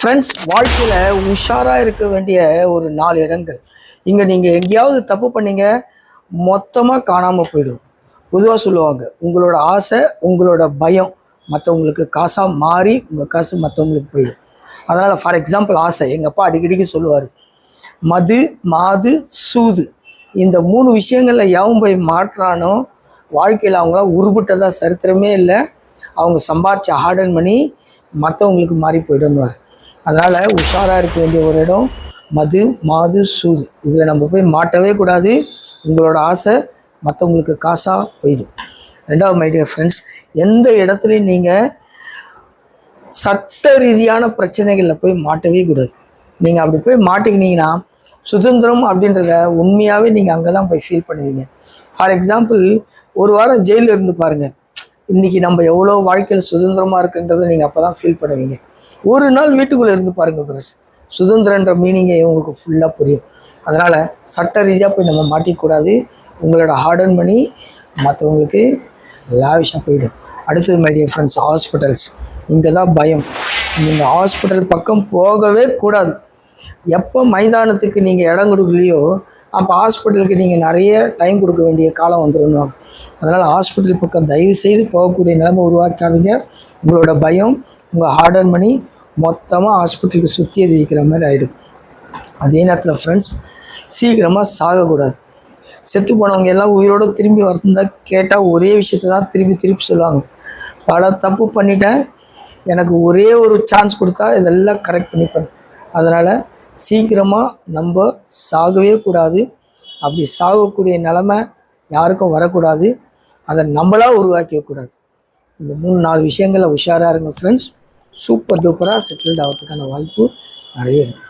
Friends வாழ்க்கையில் உஷாராக இருக்க வேண்டிய ஒரு நாலு இடங்கள். இங்கே நீங்கள் எங்கேயாவது தப்பு பண்ணீங்க மொத்தமாக காணாமல் போயிடும். பொதுவாக சொல்லுவாங்க உங்களோட ஆசை உங்களோட பயம் மற்றவங்களுக்கு காசாக மாறி உங்கள் காசு மற்றவங்களுக்கு போயிடும். அதனால் ஃபார் எக்ஸாம்பிள் ஆசை. எங்கள் அப்பா அடிக்கடிக்கு சொல்லுவார் மது மாது சூது. இந்த மூணு விஷயங்களில் எவன் போய் மாற்றானோ வாழ்க்கையில் அவங்களாம் உருப்பிட்டதாக சரித்திரமே இல்லை. அவங்க சம்பாரித்து ஹார்டன் பண்ணி மற்றவங்களுக்கு மாறி போயிடும்னுவார். அதனால் உஷாராக இருக்க வேண்டிய ஒரு இடம் மது மாது சூது. இதில் நம்ம போய் மாட்டவே கூடாது. உங்களோட ஆசை மற்றவங்களுக்கு காசாக போயிடும். ரெண்டாவது மை டியர் ஃப்ரெண்ட்ஸ் எந்த இடத்துலையும் நீங்கள் சட்ட ரீதியான பிரச்சனைகளில் போய் மாட்டவே கூடாது. நீங்கள் அப்படி போய் மாட்டிக்கினீங்கன்னா சுதந்திரம் அப்படின்றத உண்மையாகவே நீங்கள் அங்கே தான் போய் ஃபீல் பண்ணுவீங்க. ஃபார் எக்ஸாம்பிள் ஒரு வாரம் ஜெயிலில் இருந்து பாருங்கள் இன்றைக்கி நம்ம எவ்வளோ வாழ்க்கையில் சுதந்திரமாக இருக்குன்றதை நீங்கள் அப்போ தான் ஃபீல் பண்ணுவீங்க. ஒரு நாள் வீட்டுக்குள்ளே இருந்து பாருங்கள் பிரஸ் சுதந்திரன்ற மீனிங்கை உங்களுக்கு ஃபுல்லாக புரியும். அதனால் சட்ட ரீதியாக போய் நம்ம மாட்டிக்கூடாது. உங்களோட ஹார்டன் மணி மற்றவங்களுக்கு லாவிஷாக போயிடும். அடுத்தது மை டியர் ஃப்ரெண்ட்ஸ் ஹாஸ்பிட்டல்ஸ் இங்கே தான் பயம். நீங்கள் ஹாஸ்பிட்டல் பக்கம் போகவே கூடாது. எப்போ மைதானத்துக்கு நீங்கள் இடம் கொடுக்கலையோ அப்போ ஹாஸ்பிட்டலுக்கு நீங்கள் நிறைய டைம் கொடுக்க வேண்டிய காலம் வந்துடணும் அதனால் ஹாஸ்பிட்டல் பக்கம் தயவு செய்து போகக்கூடிய நிலைமை உருவாக்காதீங்க. உங்களோட பயம் உங்கள் ஹார்டன் மணி மொத்தமாக ஹாஸ்பிட்டலுக்கு சுற்றி எது வைக்கிற மாதிரி ஆகிடும் அதே நேரத்தில் ஃப்ரெண்ட்ஸ் சீக்கிரமாக சாகக்கூடாது. செத்து போனவங்க எல்லாம் உயிரோடு திரும்பி வரந்தா கேட்டால் ஒரே விஷயத்தை தான் திரும்பி திருப்பி சொல்லுவாங்க. பல தப்பு பண்ணிட்டேன் எனக்கு ஒரே ஒரு சான்ஸ் கொடுத்தா இதெல்லாம் கரெக்ட் பண்ணிப்பேன். அதனால் சீக்கிரமாக நம்ம சாகவே கூடாது. அப்படி சாகக்கூடிய நிலமை யாருக்கும் வரக்கூடாது. அதை நம்மளாக உருவாக்கக்கூடாது இந்த மூணு நாலு விஷயங்களில் உஷாராக இருங்க ஃப்ரெண்ட்ஸ் சூப்பர் டூப்பராக செட்டில்ட் ஆகிறதுக்கான வாய்ப்பு நிறைய இருக்குது